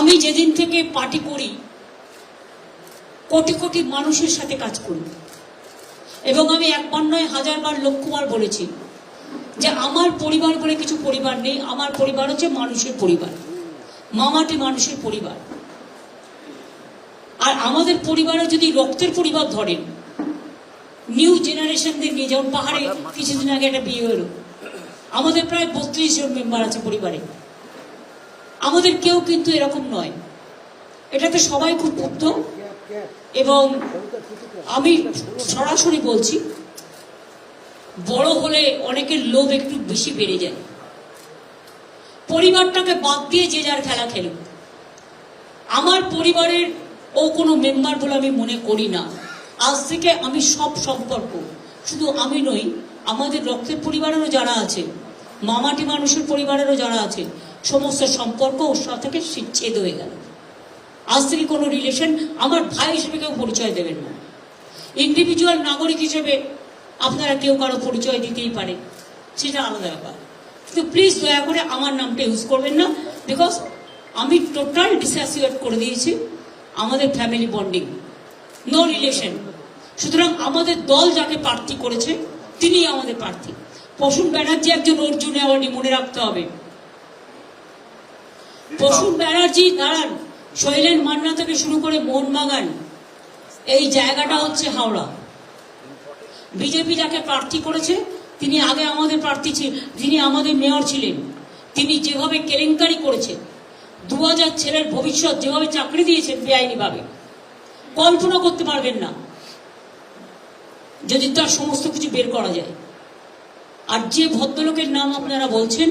আমি যেদিন থেকে পার্টি করি কোটি কোটি মানুষের সাথে কাজ করি। এবং আমি একবার নয় হাজারবার লক্ষবার বলেছি যে আমার পরিবার বলে কিছু পরিবার নেই আমার পরিবার হচ্ছে মানুষের পরিবার। মামাটি মানুষের পরিবার। আর আমাদের পরিবারে যদি রক্তের পরিবার ধরেন নিউ জেনারেশনদের নিয়ে যেমন পাহাড়ে কিছুদিন আগে একটা বিয়ে হলো। আমাদের প্রায় বত্রিশ জন মেম্বার আছে পরিবারে। আমাদের কেউ কিন্তু এরকম নয়। এটাতে সবাই খুব বুদ্ধ এবং আমি সরাসরি বলছি, বড় হলে অনেকের লোভ একটু বেশি বেড়ে যায়। পরিবারটাকে বাদ দিয়ে যে যার খেলা খেলুক। আমার পরিবারের ও কোনো মেম্বার বলে আমি মনে করি না। আজ থেকে আমি সব সম্পর্ক, শুধু আমি নই, আমাদের রক্তের পরিবারেরও যারা আছে, মামাটি মানুষের পরিবারেরও যারা আছে সমস্ত সম্পর্ক ওর থেকে ছেদ হয়ে গেল। আজ থেকে কোনো রিলেশন আমার ভাই হিসেবে কেউ পরিচয় দেবেন না। ইন্ডিভিজুয়াল নাগরিক হিসেবে আপনারা কেউ কারও পরিচয় দিতেই পারে সেটা আলাদা ব্যাপার। কিন্তু প্লিজ দয়া করে আমার নামটা ইউজ করবেন না বিকজ আমি টোটাল ডিসঅ্যাসিয়েট করে দিয়েছি আমাদের ফ্যামিলি বন্ডিং নো রিলেশন সুতরাং আমাদের দল যাকে প্রার্থী করেছে তিনি আমাদের প্রার্থী। প্রসূন ব্যানার্জি একজন অর্জুন অ্যাওয়ার্ডি মনে রাখতে হবে। প্রসূন ব্যানার্জি, দাঁড়ান। শৈলেন মান্না থেকে শুরু করে মোহনবাগান। এই জায়গাটা হচ্ছে হাওড়া। বিজেপি যাকে প্রার্থী করেছে, তিনি আগে আমাদের প্রার্থী ছিলেন যিনি আমাদের মেয়র ছিলেন, তিনি যেভাবে কেলেঙ্কারি করেছেন দু হাজার ছেলের ভবিষ্যৎ যেভাবে চাকরি দিয়েছেন বেআইনিভাবে, কল্পনা করতে পারবেন না, যদি তার সমস্ত কিছু বের করা যায়। আর যে ভদ্রলোকের নাম আপনারা বলছেন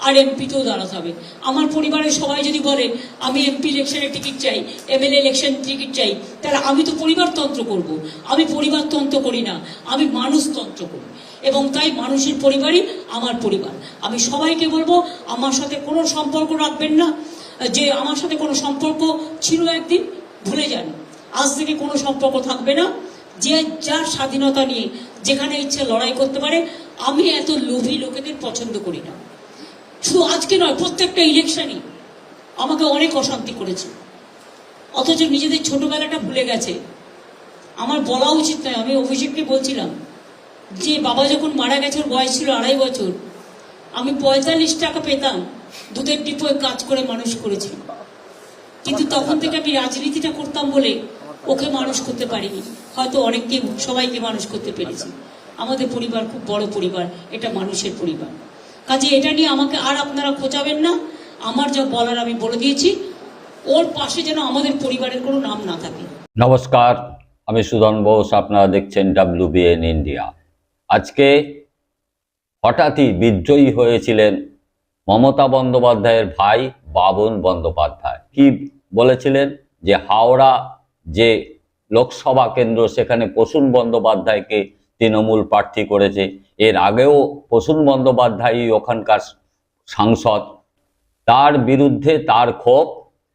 আর এমপিতেও দাঁড়াতে হবে। আমার পরিবারের সবাই যদি বলে, আমি এমপি ইলেকশনের টিকিট চাই, এমএলএ ইলেকশন টিকিট চাই, তাহলে আমি তো পরিবারতন্ত্র করব। আমি পরিবারতন্ত্র করি না, আমি মানুষতন্ত্র করি। এবং তাই মানুষের পরিবারই আমার পরিবার। আমি সবাইকে বলব, আমার সাথে কোনো সম্পর্ক রাখবেন না। যে আমার সাথে কোনো সম্পর্ক ছিল একদিন, ভুলে যান। আজ থেকে কোনো সম্পর্ক থাকবে না। যে যার স্বাধীনতা নিয়ে যেখানে ইচ্ছে লড়াই করতে পারে, আমি এত লোভী লোকেদের পছন্দ করি না। শুধু আজকে নয়, প্রত্যেকটা ইলেকশনই আমাকে অনেক অশান্তি করেছে। অথচ নিজেদের ছোটবেলাটা ভুলে গেছে। আমার বলা উচিত নয়, আমি অভিষেককে বলছিলাম যে, বাবা যখন মারা গেছে বয়স ছিল আড়াই বছর, আমি পঁয়তাল্লিশ টাকা পেতাম, দুধের ডিপোয় কাজ করে মানুষ করেছি। কিন্তু তখন থেকে আমি রাজনীতিটা করতাম বলে ওকে মানুষ করতে পারিনি। হয়তো অনেককে, সবাইকে মানুষ করতে পেরেছি। আমাদের পরিবার খুব বড় পরিবার, এটা মানুষের পরিবার। কাজে এটা নিয়ে আমাকে আর আপনারা খোঁচাবেন না। আমার যা বলার আমি বলে দিয়েছি। ওর পাশে যেন আমাদের পরিবারের কোনো নাম না থাকে। নমস্কার, আমি সুধন বোস, আপনারা দেখছেন ডাব্লিউবিএন ইন্ডিয়া। আজকে হঠাৎই বিদ্রোহী হয়েছিলেন মমতা বন্দ্যোপাধ্যায়ের ভাই বাবন বন্দ্যোপাধ্যায়। কি বলেছিলেন? যে হাওড়া যে লোকসভা কেন্দ্র, সেখানে প্রসূন বন্দ্যোপাধ্যায়কে তৃণমূল প্রার্থী করেছে। এর আগেও প্রসূন বন্দ্যোপাধ্যায়ই ওখানকার সাংসদ। তার বিরুদ্ধে তার ক্ষোভ,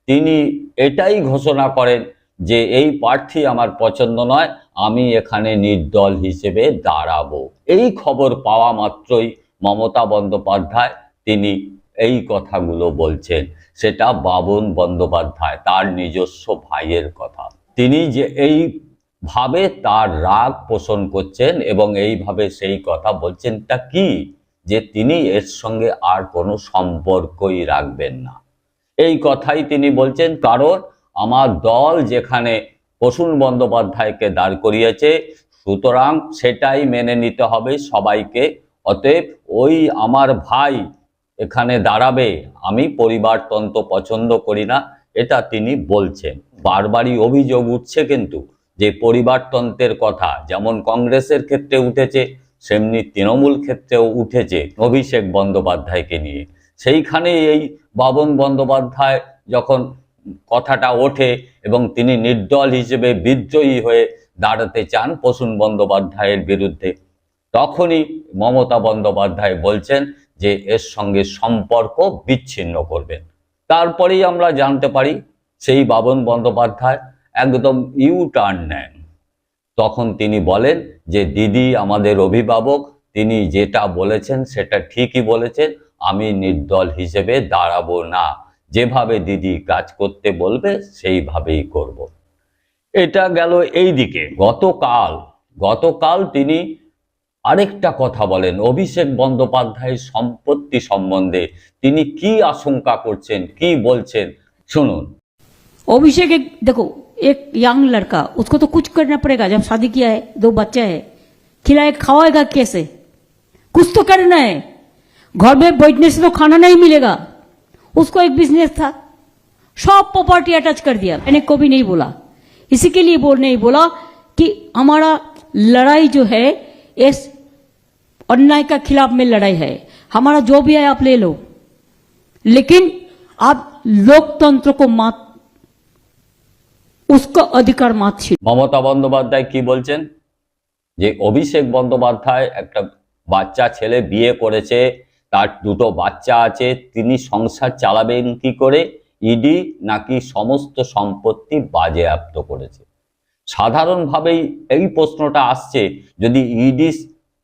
তিনি এটাই ঘোষণা করেন যে এই প্রার্থী আমার পছন্দ নয়, আমি এখানে নির্দল হিসেবে দাঁড়াবো। এই খবর পাওয়া মাত্রই মমতা বন্দ্যোপাধ্যায় তিনি এই কথাগুলো বলছেন। সেটা বাবন বন্দ্যোপাধ্যায়, তার নিজস্ব ভাইয়ের কথা। তিনি যে এই ভাবে তার রাগ পোষণ করছেন এবং এইভাবে সেই কথা বলছেন, তা কি? যে তিনি এর সঙ্গে আর কোনো সম্পর্কই রাখবেন না। এই কথাই তিনি বলছেন, কারণ আমার দল যেখানে প্রসূন বন্দ্যোপাধ্যায়কে দাঁড় করিয়েছে, সুতরাং সেটাই মেনে নিতে হবে সবাইকে। অতএব ওই আমার ভাই এখানে দাঁড়াবে, আমি পরিবারতন্ত্র পছন্দ করি না, এটা তিনি বলছেন। বারবারই অভিযোগ উঠছে কিন্তু যে পরিবারতন্ত্রের কথা, যেমন কংগ্রেসের ক্ষেত্রে উঠেছে, সেমনি তৃণমূল ক্ষেত্রেও উঠেছে অভিষেক বন্দ্যোপাধ্যায়কে নিয়ে। সেইখানে এই বাবন বন্দ্যোপাধ্যায় যখন কথাটা ওঠে এবং তিনি নির্দল হিসেবে বিদ্রোহী হয়ে দাঁড়াতে চান প্রসূন বন্দ্যোপাধ্যায়ের বিরুদ্ধে, তখনই মমতা বন্দ্যোপাধ্যায় বলছেন যে এর সঙ্গে সম্পর্ক বিচ্ছিন্ন করবেন। তারপরেই আমরা জানতে পারি সেই বাবন বন্দ্যোপাধ্যায় একদম ইউ টার্ন নেন। তখন তিনি বলেন যে, দিদি আমাদের অভিভাবক, তিনি যেটা বলেছেন সেটা ঠিকই বলেছেন, আমি নির্দল হিসেবে দাঁড়াবো না। যেভাবে দিদি কাজ করতে বলবে, সেইভাবেই করব। এটা গেল এই দিকে। গতকাল গতকাল তিনি আরেকটা কথা বলেন। অভিষেক বন্দ্যোপাধ্যায়ের সম্পত্তি সম্বন্ধে তিনি কি আশঙ্কা করছেন, কি বলছেন? শুনুন। অভিষেক, দেখো एक यंग लड़का, उसको तो कुछ करना पड़ेगा। जब शादी किया है, दो बच्चे है। खिलाए खावाएगा कैसे? कुछ तो करना है। घर में बैठने से तो खाना नहीं मिलेगा। उसको एक बिज़नेस था। सब प्रॉपर्टी अटैच कर दिया। मैंने कभी नहीं बोला। इसी के लिए बोल, नहीं बोला कि हमारा लड़ाई जो है, इस अन्याय का खिलाफ में लड़ाई है। हमारा जो भी है, आप ले लो। लेकिन आप लोकतंत्र को मात উস্কো অধিকার মাত ছিল মমতা বন্দ্যোপাধ্যায় কি বলছেন যে অভিষেক বন্দ্যোপাধ্যায় একটা বাচ্চা ছেলে বিয়ে করেছে তার দুটো বাচ্চা আছে তিনি সংসার চালাবেন কি করে ইডি নাকি সমস্ত সম্পত্তি বাজেয়াপ্ত করেছে সাধারণভাবেই এই প্রশ্নটা আসছে যদি ইডি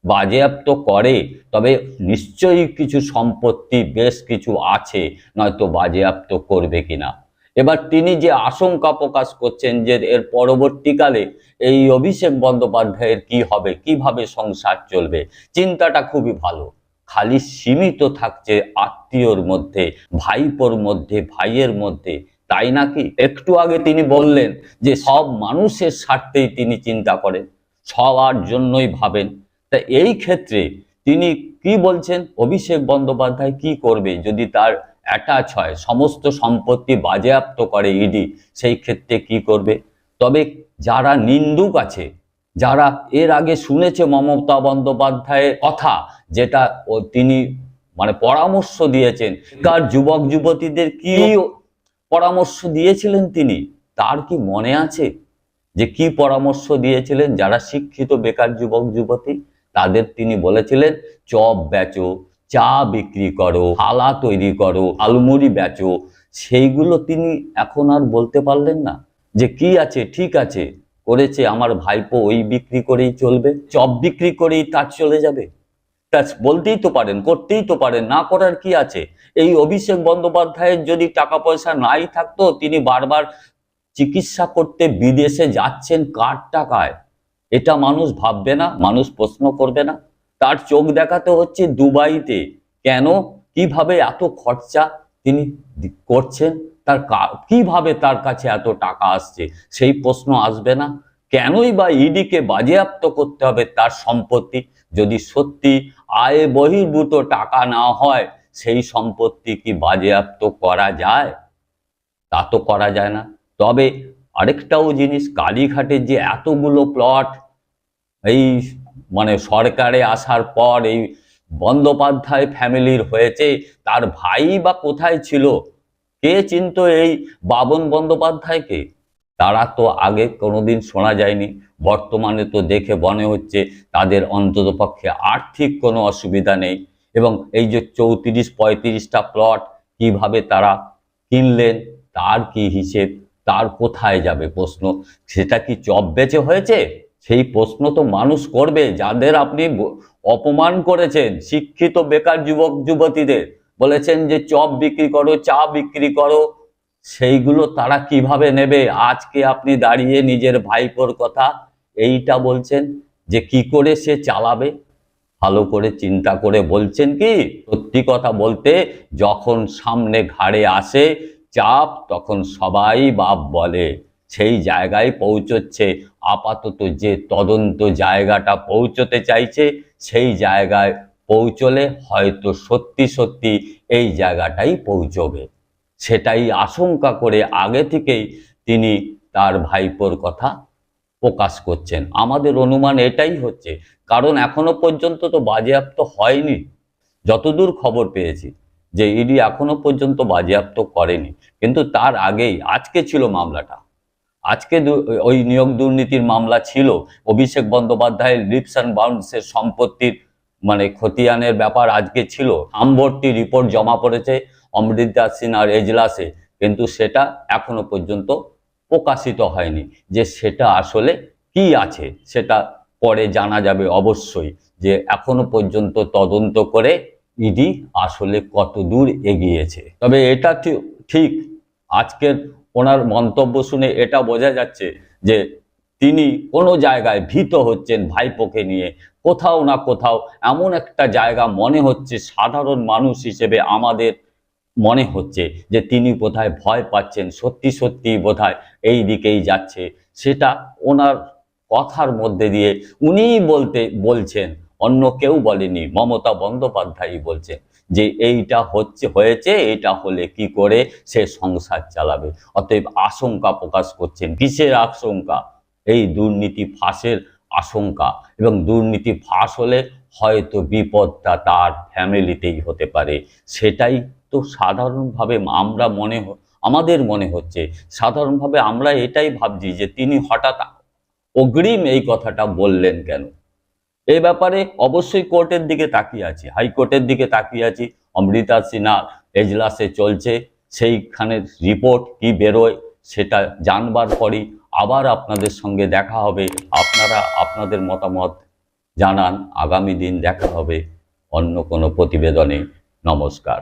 বাজেয়াপ্ত করে তবে নিশ্চয়ই কিছু সম্পত্তি বেশ কিছু আছে নয়তো বাজেয়াপ্ত করবে কিনা এবার তিনি যে আশঙ্কা প্রকাশ করছেন যে এর পরবর্তীকালে এই অভিষেক বন্দ্যোপাধ্যায়ের কি হবে, কীভাবে সংসার চলবে, চিন্তাটা খুবই ভালো। খালি সীমিত থাকছে আত্মীয়র মধ্যে, ভাইপোর মধ্যে, ভাইয়ের মধ্যে, তাই নাকি? একটু আগে তিনি বললেন যে সব মানুষের স্বার্থেই তিনি চিন্তা করেন, সবার জন্যই ভাবেন। তা এই ক্ষেত্রে তিনি কি বলছেন? অভিষেক বন্দ্যোপাধ্যায় কি করবে? যদি তার অ্যাটাচ হয় সমস্ত সম্পত্তি বাজেয়াপ্ত করে ইডি সেই ক্ষেত্রে কি করবে? তবে যারা নিন্দুক আছে যারা এর আগে শুনেছে মমতা বন্দ্যোপাধ্যায়ের কথা যেটা ও তিনি মানে পরামর্শ দিয়েছেন কার যুবক যুবতীদের কি পরামর্শ দিয়েছিলেন তিনি? তার কি মনে আছে যে কি পরামর্শ দিয়েছিলেন? যারা শিক্ষিত বেকার যুবক যুবতী তাদের তিনি বলেছিলেন চপ বেচো চা বিক্রি করো, থালা তৈরি করো, আলমুড়ি বেচো, সেইগুলো তিনি এখন আর বলতে পারলেন না যে কি আছে, ঠিক আছে, করেছে, আমার ভাইপো ওই বিক্রি করেই চলবে, চপ বিক্রি করেই তার চলে যাবে। তা বলতেই তো পারেন, করতেই তো পারেন, না করার কি আছে? এই অভিষেক বন্দ্যোপাধ্যায়ের যদি টাকা পয়সা নাই থাকতো, তিনি বারবার চিকিৎসা করতে বিদেশে যাচ্ছেন কার টাকায়? এটা মানুষ ভাববে না, মানুষ প্রশ্ন করবে না। তার চোখ দেখাতে হচ্ছে দুবাইতে। কেন? কীভাবে এত খরচা তিনি করছেন? তার কীভাবে তার কাছে এত টাকা আসছে? সেই প্রশ্ন আসবে না। কেনই বা ইডিকে বাজেয়াপ্ত করতে হবে তার সম্পত্তি? যদি সত্যি আয় বহির্ভূত টাকা না হয়, সেই সম্পত্তি কি বাজেয়াপ্ত করা যায়? তা তো করা যায় না। তবে আরেকটাও জিনিস, কালীঘাটের যে এতগুলো প্লট এই মানে সরকারে আসার পর এই বন্দ্যোপাধ্যায় ফ্যামিলির হয়েছে, তার ভাই বা কোথায় ছিল? কে চিনত এই বাবন বন্দ্যোপাধ্যায়কে? তারা তো আগে কোনোদিন শোনা যায়নি। বর্তমানে তো দেখে মনে হচ্ছে তাদের অন্ততপক্ষে আর্থিক কোনো অসুবিধা নেই। এবং এই যে চৌত্রিশ, পঁয়ত্রিশটা প্লট কীভাবে তারা কিনলেন, তার কি হিসেব, তার কোথায় যাবে প্রশ্ন? সেটা কি চপ বেচে হয়েছে? সেই প্রশ্ন তো মানুষ করবে, যাদের আপনি অপমান করেছেন, শিক্ষিত বেকার যুবক, যুবতীদের। বলেছেন যে চপ বিক্রি করো, চা বিক্রি করো, সেইগুলো তারা কীভাবে নেবে? আজকে আপনি দাঁড়িয়ে নিজের ভাইপোর কথা এইটা বলছেন যে কি করে সে চালাবে? ভালো করে চিন্তা করে বলছেন কি? সত্যি কথা বলতে যখন সামনে ঘাড়ে আসে চাপ, তখন সবাই বাপ বলে। সেই জায়গায় পৌঁছচ্ছে। আপাতত যে তদন্ত জায়গাটা পৌঁছতে চাইছে, সেই জায়গায় পৌঁছলে হয়তো সত্যি সত্যি এই জায়গাটাই পৌঁছবে। সেটাই আশঙ্কা করে আগে থেকেই তিনি তার ভাইপোর কথা প্রকাশ করছেন। আমাদের অনুমান এটাই হচ্ছে, কারণ এখনও পর্যন্ত তো বাজেয়াপ্ত হয়নি। যতদূর খবর পেয়েছি যে ইডি এখনও পর্যন্ত বাজেয়াপ্ত করেনি। কিন্তু তার আগেই, আজকে ছিল মামলাটা। আজকে ওই নিয়োগ দুর্নীতির মামলা ছিল, অভিষেক বন্দ্যোপাধ্যায়ের লিপস অ্যান্ড বাউন্সের সম্পত্তির মানে খতিয়ানের ব্যাপার আজকে ছিল। আমভর্তি রিপোর্ট জমা পড়েছে অমৃতা সিনহার এজলাসে, কিন্তু সেটা এখনও পর্যন্ত প্রকাশিত হয়নি যে সেটা আসলে কি আছে, সেটা পরে জানা যাবে অবশ্যই যে এখনও পর্যন্ত তদন্ত করে ইডি আসলে কত দূর এগিয়েছে। তবে এটা ঠিক আজকের ওনার মন্তব্য শুনে এটা বোঝা যাচ্ছে যে তিনি কোনো জায়গায় ভীত হচ্ছেন ভাইপোকে নিয়ে। কোথাও না কোথাও এমন একটা জায়গা মনে হচ্ছে সাধারণ মানুষ হিসেবে আমাদের মনে হচ্ছে যে তিনি কোথায় ভয় পাচ্ছেন, সত্যি সত্যি বোধহয় এই দিকেই যাচ্ছে। সেটা ওনার কথার মধ্যে দিয়ে উনিই বলতে বলছেন, অন্য কেউ বলেনি, মমতা বন্দ্যোপাধ্যায়ই বলছেন। যে এইটা হচ্ছে, হয়েছে, এটা হলে কি করে সে সংসার চালাবে। অতএব আশঙ্কা প্রকাশ করছেন কিসের আশঙ্কা। এই দুর্নীতি ফাঁসের আশঙ্কা। এবং দুর্নীতি ফাঁস হলে হয়তো বিপদটা তার ফ্যামিলিতেই হতে পারে। সেটাই তো সাধারণভাবে আমরা মনে আমাদের মনে হচ্ছে। সাধারণভাবে আমরা এটাই ভাবছি যে তিনি হঠাৎ অগ্রিম এই কথাটা বললেন কেন? এই ব্যাপারে অবশ্যই কোর্টের দিকে তাকিয়ে আছি হাইকোর্টের দিকে তাকিয়ে আছি। অমৃতা সিনহা এজলাসে চলছে, সেইখানে রিপোর্ট কি বেরোয় সেটা জানবার পরই আবার আপনাদের সঙ্গে দেখা হবে। আপনারা, আপনাদের মতামত জানান, আগামী দিন দেখা হবে অন্য কোনো প্রতিবেদনে। নমস্কার।